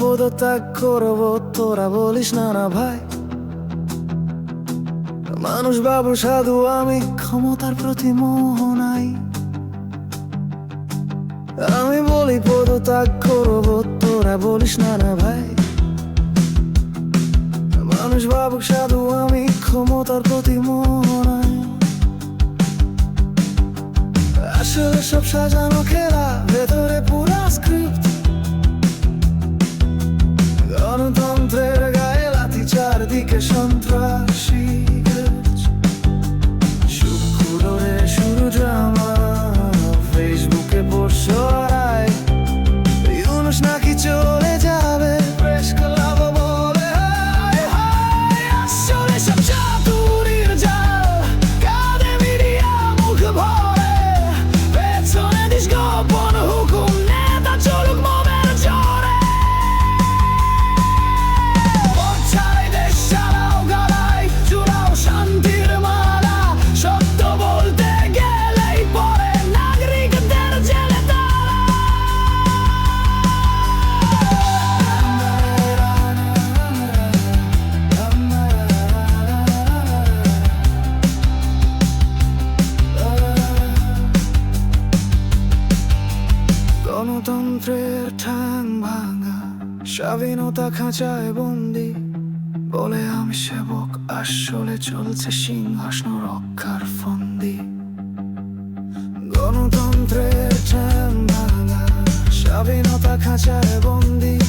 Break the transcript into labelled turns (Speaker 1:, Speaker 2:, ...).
Speaker 1: পদত্যাগ করব, তোরা বলিস না না ভাই। মানুষ বাবু সাধু, আমি ক্ষমতার প্রতি মোহ নাই। আমি বলি পদত্যাগ করব, তোরা বলিস না না ভাই। মানুষ বাবু সাধু, আমি ক্ষমতার প্রতি মোহ নাই। আসলে সব সাজানো খেলা চারদিকে সন্ত্রাসী গণতন্ত্রের ঠাং ভাঙা, স্বাধীনতা খাঁচায় বন্দি। বলে আমি সেবক, আসলে চলছে সিংহাসন রক্ষার ফন্দি। গণতন্ত্রের ঠ্যাং ভাঙা, স্বাধীনতা খাঁচায় বন্দি।